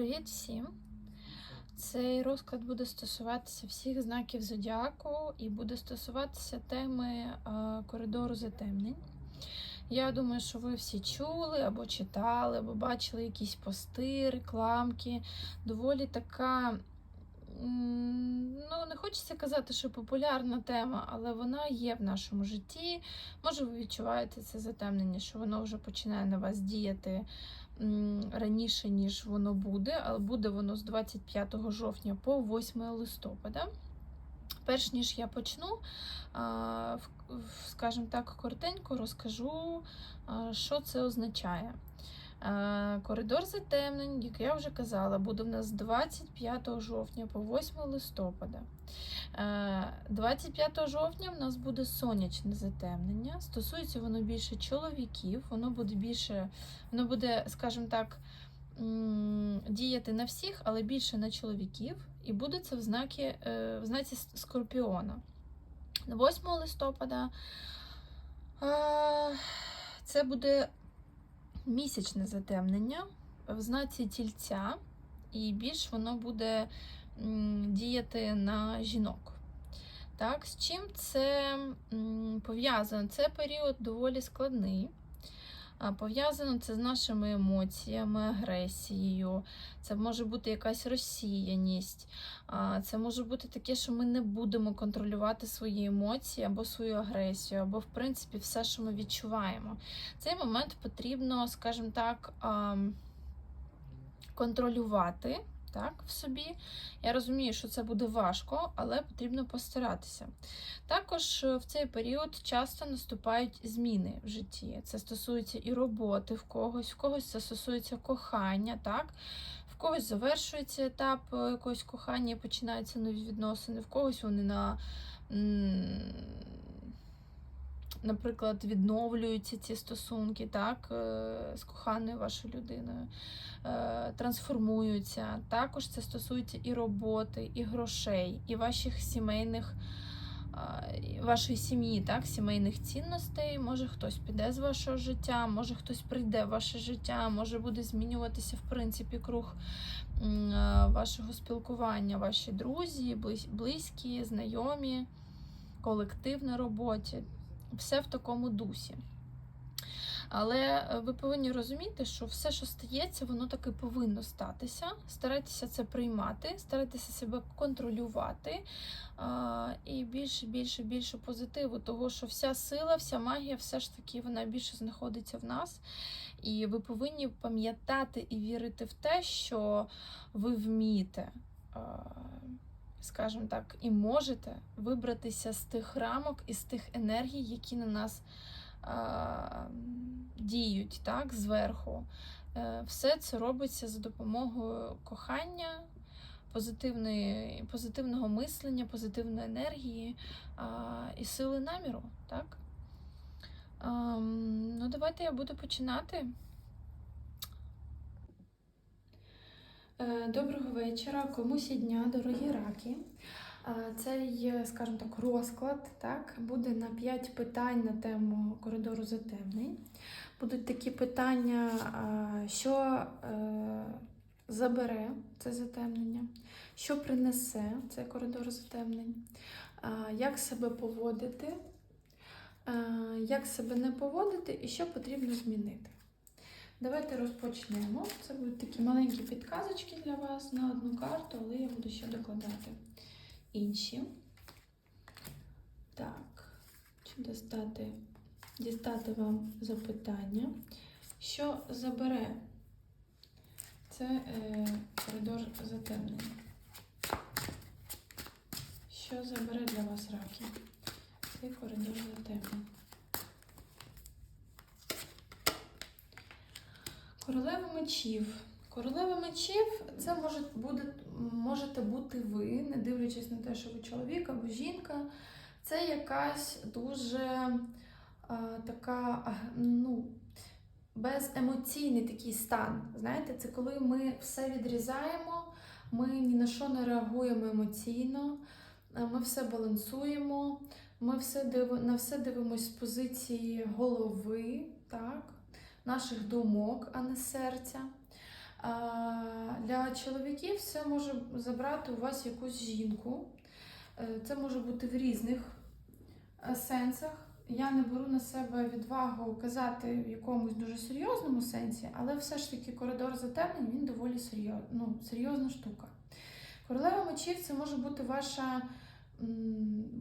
Привіт всім! Цей розклад буде стосуватися всіх знаків зодіаку і буде стосуватися теми е, коридору затемнень. Я думаю, що ви всі чули або читали, або бачили якісь пости, рекламки. Доволі така, ну не хочеться казати, що популярна тема, але вона є в нашому житті. Може, ви відчуваєте це затемнення, що воно вже починає на вас діяти раніше, ніж воно буде, але буде воно з 25 жовтня по 8 листопада. Перш ніж я почну, скажімо так, коротенько розкажу, що це означає. Е, Коридор затемнень, як я вже казала, буде в нас 25 жовтня по 8 листопада. Е, 25 жовтня в нас буде сонячне затемнення. Стосується воно більше чоловіків, воно буде більше, воно буде, скажімо так, діяти на всіх, але більше на чоловіків. І буде це в знакі, е, в знаці Скорпіона. 8 листопада е, це буде місячне затемнення в знаці тільця, і більш воно буде діяти на жінок. Так, з чим це пов'язано? Це період доволі складний. Пов'язано це з нашими емоціями, агресією. Це може бути якась розсіяність. Це може бути таке, що ми не будемо контролювати свої емоції або свою агресію, або, в принципі, все, що ми відчуваємо. Цей момент потрібно, скажімо так, контролювати так, в собі. Я розумію, що це буде важко, але потрібно постаратися. Також е, в цей період часто наступають зміни в житті. Це стосується і роботи в когось, в когось це стосується кохання, так? В когось завершується етап е, якогось кохання починаються нові відносини, в когось вони на. Наприклад, відновлюються ці стосунки так, е, з коханою вашою людиною, е, трансформуються. Також це стосується і роботи, і грошей, і ваших сімейних, вашої сім'ї, так, сімейних цінностей. Може хтось піде з вашого життя, може хтось прийде в ваше життя, може буде змінюватися в принципі круг е, вашого спілкування, ваші друзі, близькі, знайомі, колектив на роботі. Все в такому дусі. Але е, ви повинні розуміти, що все, що стається, воно таки повинно статися. Старайтеся це приймати, старайтеся себе контролювати. І більше, більше, більше позитиву, того, що вся сила, вся магія, все ж таки вона більше знаходиться в нас. І ви повинні пам'ятати і вірити в те, що ви вмієте. А, Скажімо так, і можете вибратися з тих рамок і з тих енергій, які на нас а, діють так, зверху. Е, Все це робиться за допомогою кохання, позитивного мислення, позитивної енергії а, і сили наміру. Так? Ем, ну, давайте я буду починати. Доброго вечора, комусь і дня, дорогі раки. Е, Цей, скажімо так, розклад так, буде на 5 питань на тему коридору затемнень. Будуть такі питання, що е, забере це затемнення, що принесе цей коридор затемнень, як себе поводити, як себе не поводити і що потрібно змінити. Давайте розпочнемо. Це будуть такі маленькі підказочки для вас на одну карту, але я буду ще докладати інші. Так, чи достати, дістати вам запитання. Що забере? Це е, коридор затемнення. Що забере для вас раки? Цей коридор затемнення. Королева мечів. Королева мечів це може буде, можете бути ви, не дивлячись на те, що ви чоловік або жінка. Це якась дуже а, така, ну, беземоційний такий стан. Знаєте, це коли ми все відрізаємо, ми ні на що не реагуємо емоційно, ми все балансуємо, ми все диви, на все дивимося з позиції голови, так? Наших думок, а не серця. Для чоловіків це може забрати у вас якусь жінку. Е, Це може бути в різних е, сенсах. Я не беру на себе відвагу казати в якомусь дуже серйозному сенсі, але все ж таки коридор затемнень він доволі серйоз, ну, серйозна штука. Королева мечів це може бути ваша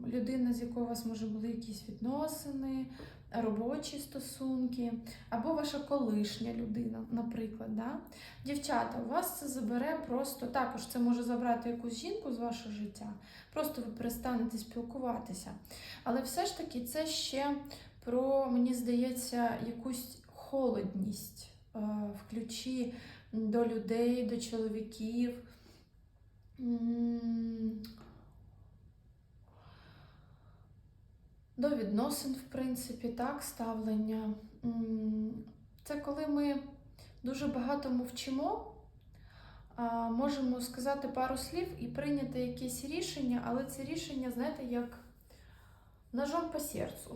людина, з якою у вас може були якісь відносини, робочі стосунки, або ваша колишня людина, наприклад. Да? Дівчата, у вас це забере просто також це може забрати якусь жінку з вашого життя, просто ви перестанете спілкуватися. Але все ж таки це ще про, мені здається, якусь холодність е, в ключі до людей, до чоловіків. До відносин, в принципі, так, ставлення. Це коли ми дуже багато мовчимо, можемо сказати пару слів і прийняти якесь рішення, але це рішення, знаєте, як ножом по серцю.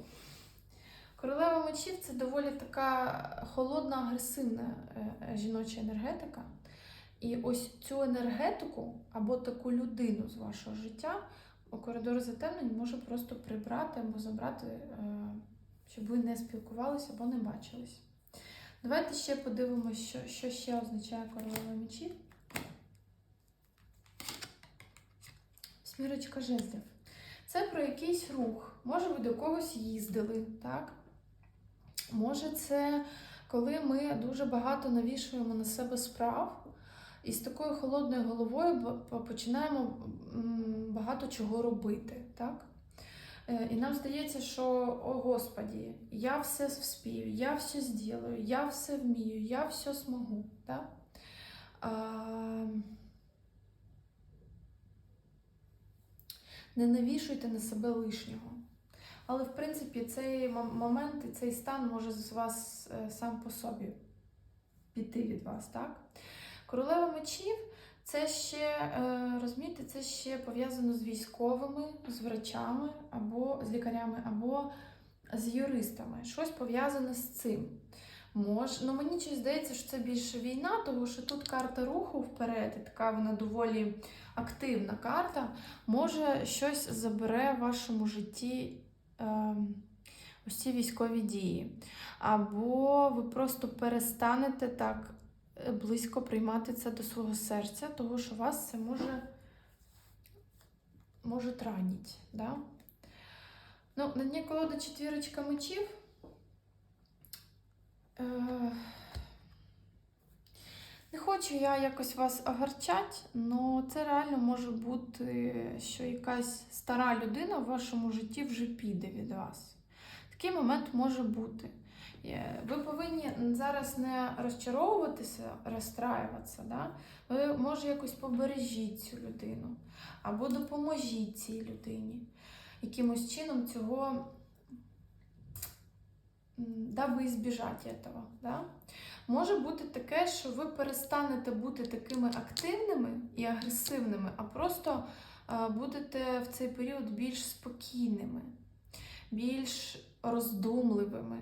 Королева мечів це доволі така холодна, агресивна е, жіноча енергетика. І ось цю енергетику або таку людину з вашого життя у коридор затемнень може просто прибрати або забрати, е, щоб ви не спілкувалися або не бачились. Давайте ще подивимося, що, що ще означає королева мечів. Смірочка жезлів. Це про якийсь рух. Може, ви до когось їздили, так? Може, це коли ми дуже багато навішуємо на себе справ, і з такою холодною головою починаємо багато чого робити, так? Е, І нам здається, що, о Господі, я все вспію, я все зроблю, я все вмію, я все змогу. Так? А... Не навішуйте на себе лишнього. Але, в принципі, цей момент і цей стан може з вас е, сам по собі піти від вас, так? Королева мечів це ще, е, розумієте, це ще пов'язано з військовими, з врачами, або з лікарями, або з юристами. Щось пов'язане з цим. Мож, ну мені щось здається, що це більше війна, тому що тут карта руху вперед, і така вона доволі активна карта. Може, щось забере в вашому житті е, ось ці військові дії. Або ви просто перестанете так близько приймати це до свого серця, тому що вас це може, може ранити. Да? Ну, на дні колода четвірочка мечів. Е, Не хочу я якось вас огорчати, але це реально може бути, що якась стара людина в вашому житті вже піде від вас. Такий момент може бути. Е, Ви повинні зараз не розчаровуватися, розстраюватися. Да? Ви може якось побережіть цю людину або допоможіть цій людині. Якимось чином цього, даби збіжати этого. Да? Може бути таке, що ви перестанете бути такими активними і агресивними, а просто е, будете в цей період більш спокійними, більш роздумливими.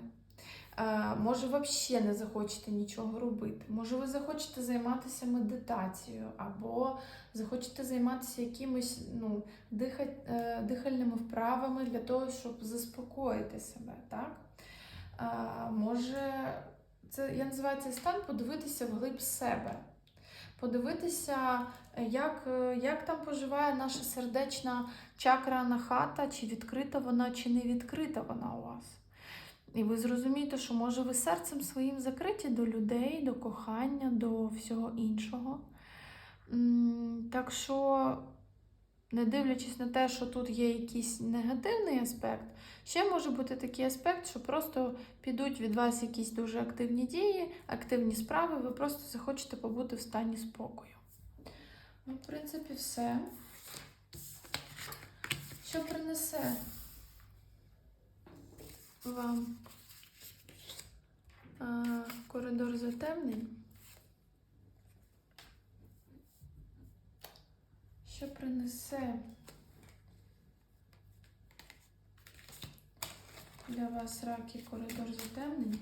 Може, взагалі не захочете нічого робити. Може, ви захочете займатися медитацією, або захочете займатися якимись ну, е, дихальними вправами для того, щоб заспокоїти себе. Так? Може, це я називаю цей стан подивитися вглиб себе. Подивитися, як, як там поживає наша сердечна чакра на хата, чи відкрита вона, чи не відкрита вона у вас. І ви зрозумієте, що може ви серцем своїм закриті до людей, до кохання, до всього іншого. Так що, не дивлячись на те, що тут є якийсь негативний аспект, ще може бути такий аспект, що просто підуть від вас якісь дуже активні дії, активні справи, ви просто захочете побути в стані спокою. Ну, в принципі, все. Що принесе вам а, коридор затемнень? Що принесе для вас раки коридор затемнень?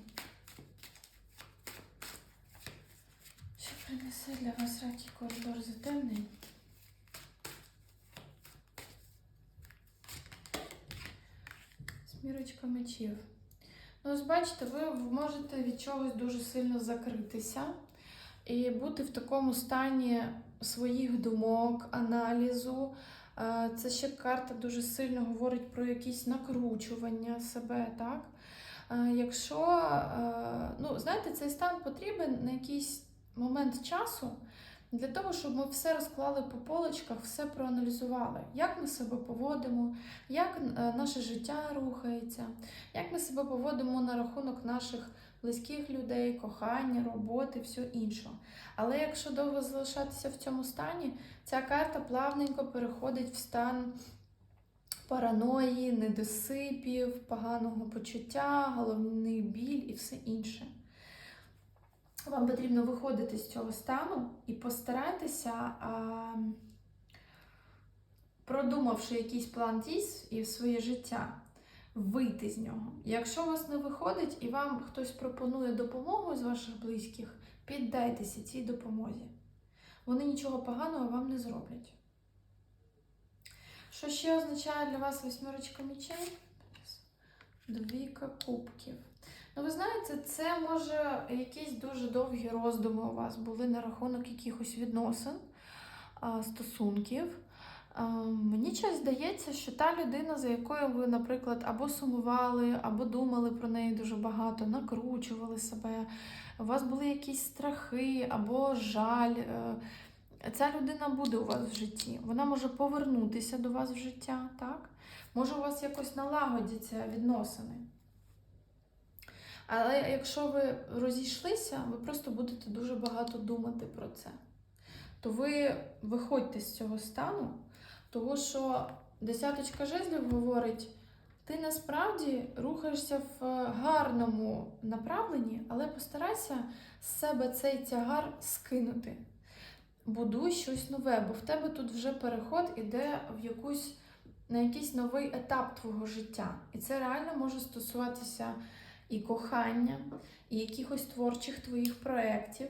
Що Що несе для вас раки коридор затемнень? Смірочка мечів. Ну, ось бачите, ви можете від чогось дуже сильно закритися і бути в такому стані своїх думок, аналізу. Е, Це ще карта дуже сильно говорить про якісь накручування себе, так? Е, Якщо, е, ну, знаєте, цей стан потрібен на якийсь момент часу для того, щоб ми все розклали по полочках, все проаналізували, як ми себе поводимо, як е, наше життя рухається, як ми себе поводимо на рахунок наших близьких людей, кохання, роботи, все інше. Але якщо довго залишатися в цьому стані, ця карта плавненько переходить в стан параної, недосипів, поганого почуття, головний біль і все інше. Вам потрібно виходити з цього стану і постарайтеся, а, продумавши якийсь план дій і в своє життя, вийти з нього. Якщо у вас не виходить і вам хтось пропонує допомогу з ваших близьких, піддайтеся цій допомозі. Вони нічого поганого вам не зроблять. Що ще означає для вас восьмерочка мечей? Двійка кубків. Ну, ви знаєте, це може якісь дуже довгі роздуми у вас були на рахунок якихось відносин, стосунків. Мені щось здається, що та людина, за якою ви, наприклад, або сумували, або думали про неї дуже багато, накручували себе, у вас були якісь страхи або жаль. е, Ця людина буде у вас в житті. Вона може повернутися до вас в життя, так? Може, у вас якось налагодяться відносини. Але якщо ви розійшлися, ви просто будете дуже багато думати про це. То ви виходьте з цього стану, того що десяточка жезлів говорить, ти насправді рухаєшся в гарному направленні, але постарайся з себе цей тягар скинути. Будуй щось нове, бо в тебе тут вже переход іде в якусь, на якийсь новий етап твого життя. І це реально може стосуватися і кохання, і якихось творчих твоїх проєктів,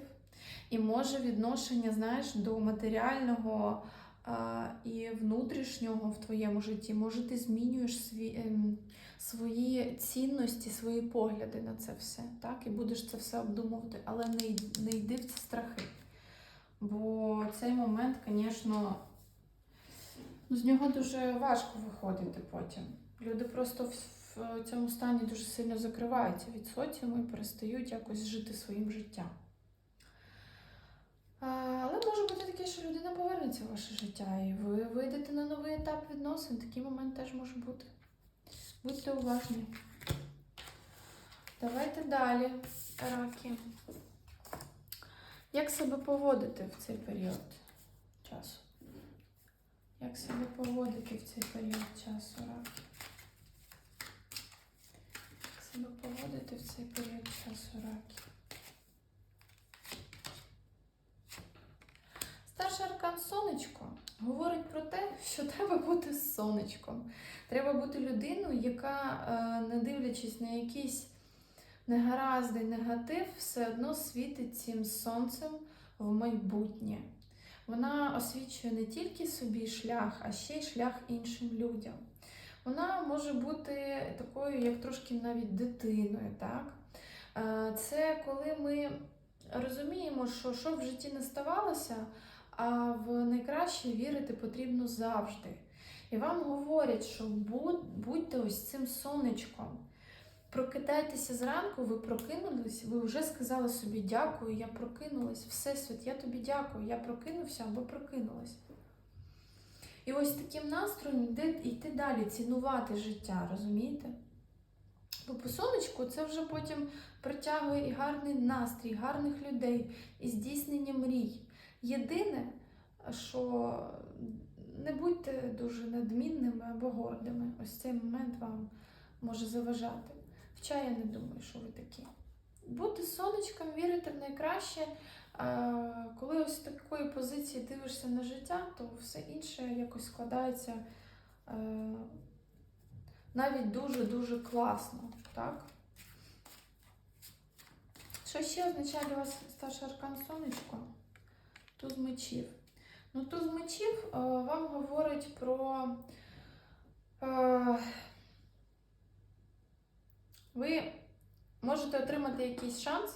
і може відношення, знаєш, до матеріального а, і внутрішнього в твоєму житті. Може, ти змінюєш свій, ем, свої цінності, свої погляди на це все, так? І будеш це все обдумувати, але не, не йди в ці страхи. Бо цей момент, звісно, ну, з нього дуже важко виходити потім. Люди просто в, цьому стані дуже сильно закриваються від соціуму і перестають якось жити своїм життям. Але може бути таке, що людина повернеться в ваше життя, і ви вийдете на новий етап відносин. Такий момент теж може бути. Будьте уважні. Давайте далі, раки. Як себе поводити в цей період часу? Як себе поводити в цей період часу, раки? Себе поводити в цей період часу, раки? Старший аркан сонечко говорить про те, що треба бути сонечком. Треба бути людиною, яка, е, не дивлячись на якісь негаразди, негатив, все одно світить цим сонцем в майбутнє. Вона освічує не тільки собі шлях, а ще й шлях іншим людям. Вона може бути такою, як трошки навіть дитиною. Так? Е, Це коли ми розуміємо, що що в житті не ставалося, а в найкраще вірити потрібно завжди. І вам говорять, що будьте ось цим сонечком. Прокидайтеся зранку, ви прокинулись, ви вже сказали собі дякую, я прокинулась, Всесвіт, я тобі дякую, я прокинувся або прокинулась. І ось таким настроєм йти, далі, цінувати життя, розумієте? Бо по сонечку це вже потім притягує і гарний настрій, гарних людей, і здійснення мрій. Єдине, що не будьте дуже надмінними або гордими. Ось цей момент вам може заважати. Хоча я не думаю, що ви такі. Бути сонечком, вірити в найкраще. Коли ось такої позиції дивишся на життя, то все інше якось складається е, навіть дуже-дуже класно. Так? Що ще означає для вас старший аркан сонечко? Туз мечів. Ну, туз мечів е, вам говорить про. Е, ви можете отримати якийсь шанс.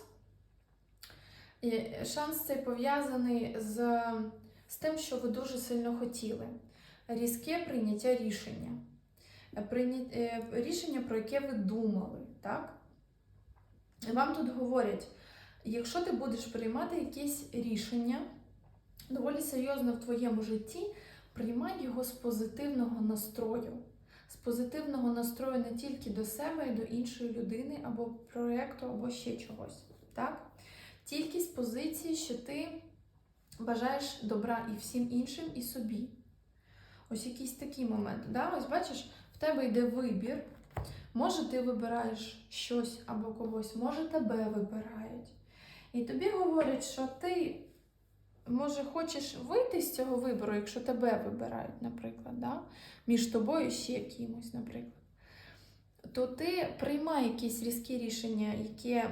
І шанс цей пов'язаний з, з тим, що ви дуже сильно хотіли. Різке прийняття рішення. Е, Рішення, про яке ви думали. Так? І вам тут говорять, якщо ти будеш приймати якесь рішення доволі серйозно в твоєму житті, приймай його з позитивного настрою. З позитивного настрою не тільки до себе, а й до іншої людини, або проєкту, або ще чогось. Так? Тільки з позиції, що ти бажаєш добра і всім іншим, і собі. Ось якийсь такий момент. Да? Ось бачиш, в тебе йде вибір. Може, ти вибираєш щось або когось, може тебе вибирають. І тобі говорять, що ти, може, хочеш вийти з цього вибору, якщо тебе вибирають, наприклад, да? між тобою ще кимось, наприклад. То ти приймай якісь різкі рішення, яке,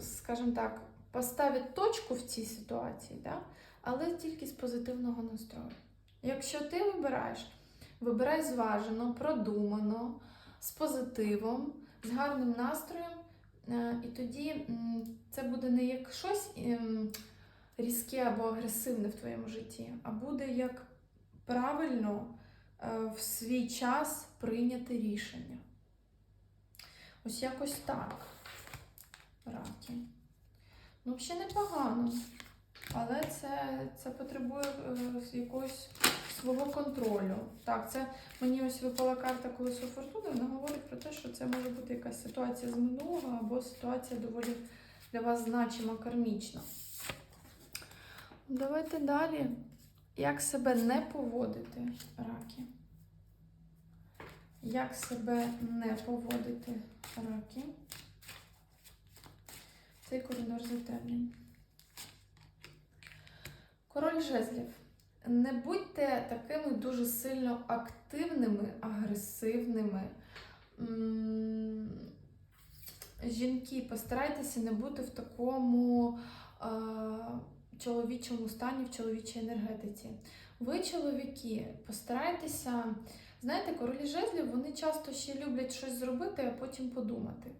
скажімо так, поставить точку в цій ситуації, да? але тільки з позитивного настрою. Якщо ти вибираєш, вибирай зважено, продумано, з позитивом, з гарним настроєм, е, і тоді це буде не як щось ем, різке або агресивне в твоєму житті, а буде як правильно е, в свій час прийняти рішення. Ось якось так. Раки. Ну, взагалі непогано. Але це, це потребує е, якогось свого контролю. Так, це мені ось випала карта колесо фортуни, вона говорить про те, що це може бути якась ситуація з минулого або ситуація доволі для вас значима, кармічна. Давайте далі. Як себе не поводити, раки? Як себе не поводити, раки? Цей коридор затемнень. Король жезлів. Не будьте такими дуже сильно активними, агресивними. Жінки, постарайтеся не бути в такому а, чоловічому стані, в чоловічій енергетиці. Ви, чоловіки, постарайтеся, знаєте, королі жезлів, вони часто ще люблять щось зробити, а потім подумати.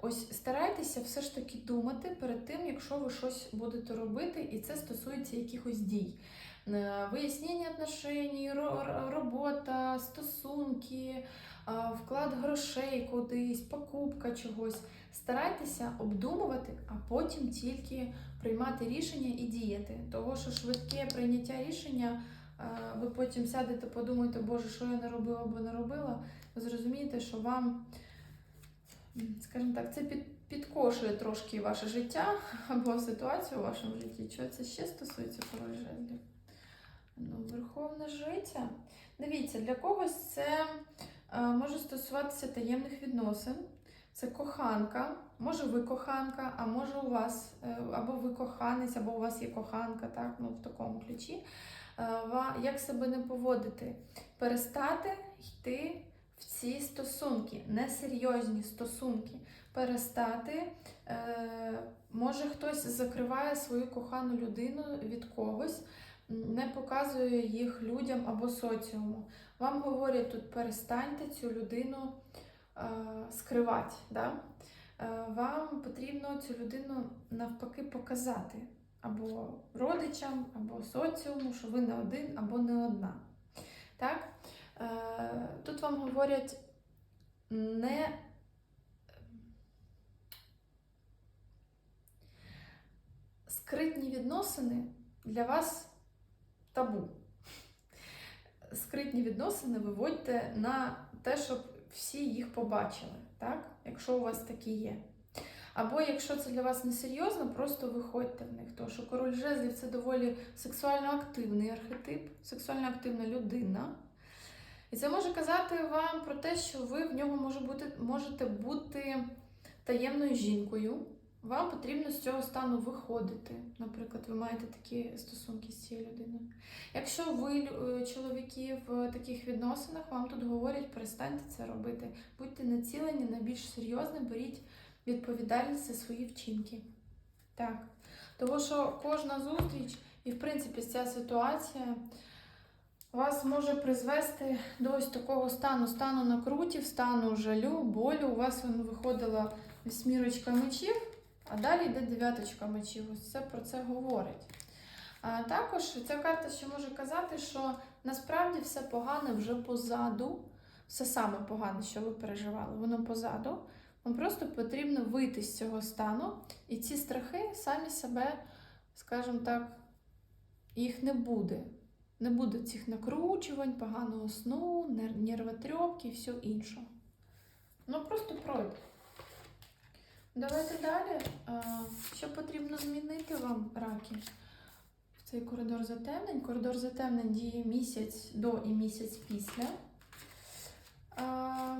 Ось старайтеся все ж таки думати перед тим, якщо ви щось будете робити, і це стосується якихось дій. Е, Вияснення отношень, робота, стосунки, вклад грошей кудись, покупка чогось. Старайтеся обдумувати, а потім тільки приймати рішення і діяти. Того, що швидке прийняття рішення, е, ви потім сядете, подумаєте, Боже, що я не робила або не робила, ви зрозумієте, що вам скажімо так, це під, підкошує трошки ваше життя або ситуацію у вашому житті. Чого це ще стосується король жезлів? Ну, Верховна жриця. Дивіться, для когось це е, може стосуватися таємних відносин. Це коханка, може ви коханка, а може у вас, е, або ви коханець, або у вас є коханка, так, ну в такому ключі. Е, Як себе не поводити? Перестати йти в ці стосунки, несерйозні стосунки. Перестати, е, може хтось закриває свою кохану людину від когось, не показує їх людям або соціуму. Вам говорять тут перестаньте цю людину е, скривати. Да? Е, вам потрібно цю людину навпаки показати або родичам, або соціуму, що ви не один або не одна. Так? Е, Тут вам говорять не скритні відносини для вас табу. Скритні відносини виводьте на те, щоб всі їх побачили, так? якщо у вас такі є. Або якщо це для вас несерйозно, просто виходьте в них. Тому що король жезлів це доволі сексуально активний архетип, сексуально активна людина. І це може казати вам про те, що ви в нього може бути, можете бути таємною жінкою. Вам потрібно з цього стану виходити. Наприклад, ви маєте такі стосунки з цією людиною. Якщо ви, е, чоловіки, в таких відносинах, вам тут говорять, перестаньте це робити. Будьте націлені на більш серйозне, беріть відповідальність за свої вчинки. Так. Тому що кожна зустріч і, в принципі, ця ситуація вас може призвести до ось такого стану, стану накрутів, стану жалю, болю. У вас виходила вісьмірочка мечів, а далі йде дев'яточка мечів. Ось це про це говорить. А також ця карта ще може казати, що насправді все погане вже позаду, все саме погане, що ви переживали, воно позаду. Вам просто потрібно вийти з цього стану, і ці страхи самі себе, скажімо так, їх не буде. Не буде цих накручувань, поганого сну, нер- нервотрепки і все іншого. Ну просто пройде. Давайте далі. Що потрібно змінити вам, раки, в цей коридор затемнень? Коридор затемнень діє місяць до і місяць після. Е,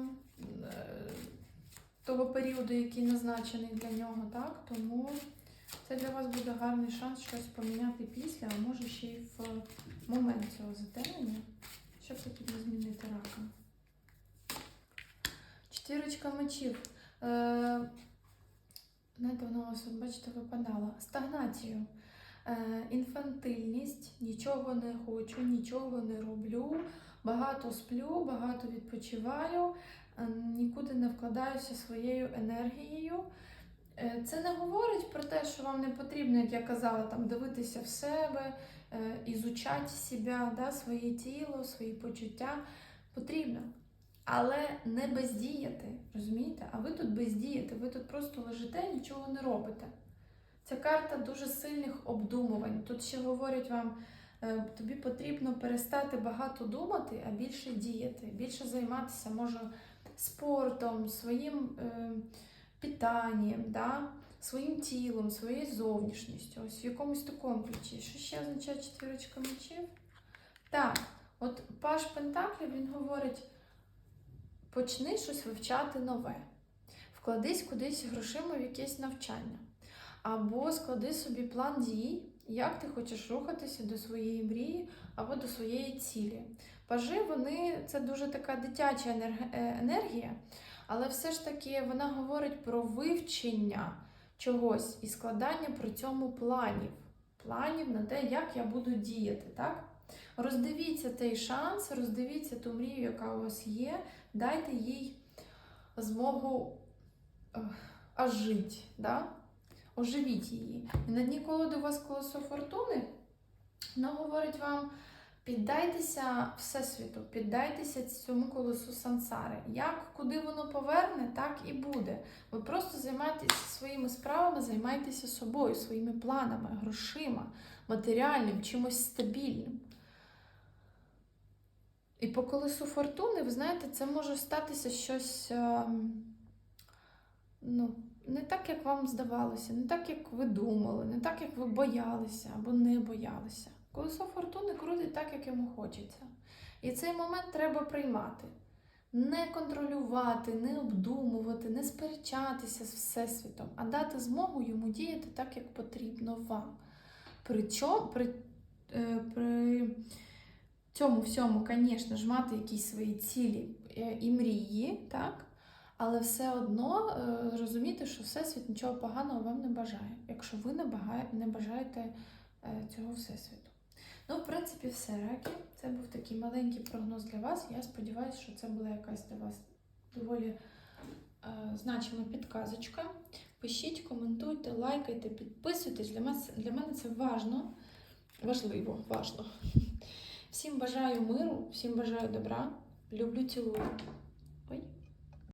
того періоду, який назначений для нього, так? Тому це для вас буде гарний шанс щось поміняти після, а може ще й в момент цього затемнення. Що потрібно змінити раком? Четвірочка мечів. Е, знаєте, воно у вас, бачите, випадало. Стагнацію. Е, інфантильність, нічого не хочу, нічого не роблю, багато сплю, багато відпочиваю, е, нікуди не вкладаюся своєю енергією. Е, Це не говорить про те, що вам не потрібно, як я казала, там дивитися в себе, е, ізучати себе, да, своє тіло, свої почуття. Потрібно. Але не бездіяти, розумієте? А ви тут бездієте, ви тут просто лежите, нічого не робите. Ця карта дуже сильних обдумувань. Тут ще говорять вам, е, тобі потрібно перестати багато думати, а більше діяти, більше займатися, може, спортом, своїм е, питанням, да? своїм тілом, своєю зовнішністю, ось в якомусь такому ключі. Що ще означає четвірочка мечів? Так, от Паш Пентаклів він говорить: почни щось вивчати нове, вкладись кудись грошима в якесь навчання. Або склади собі план дій, як ти хочеш рухатися до своєї мрії або до своєї цілі. Пажи, вони це дуже така дитяча е, енергія, але все ж таки вона говорить про вивчення чогось і складання при цьому планів. Планів на те, як я буду діяти. так? Роздивіться цей шанс, роздивіться ту мрію, яка у вас є, дайте їй змогу е, ожити. Да? оживіть її. І на дні колоди у вас колесо фортуни, воно говорить вам: піддайтеся Всесвіту, піддайтеся цьому колесу сансари. Як куди воно поверне, так і буде. Ви просто займайтеся своїми справами, займайтеся собою, своїми планами, грошима, матеріальним, чимось стабільним. І по колесу фортуни, ви знаєте, це може статися щось. ем, Ну, не так, як вам здавалося, не так, як ви думали, не так, як ви боялися або не боялися. Колесо фортуни крутить так, як йому хочеться. І цей момент треба приймати. Не контролювати, не обдумувати, не сперечатися з Всесвітом, а дати змогу йому діяти так, як потрібно вам. Причому, при, е, при цьому всьому, звісно ж, мати якісь свої цілі е, і мрії, так? Але все одно е, розуміти, що Всесвіт нічого поганого вам не бажає, якщо ви не, бажаєте цього Всесвіту. Ну, в принципі, все, раки. Це був такий маленький прогноз для вас. Я сподіваюся, що це була якась для вас доволі е, значима підказочка. Пишіть, коментуйте, лайкайте, підписуйтесь. Для мене, для мене це важно, важливо, важно. Всім бажаю миру, всім бажаю добра. Люблю, цілую.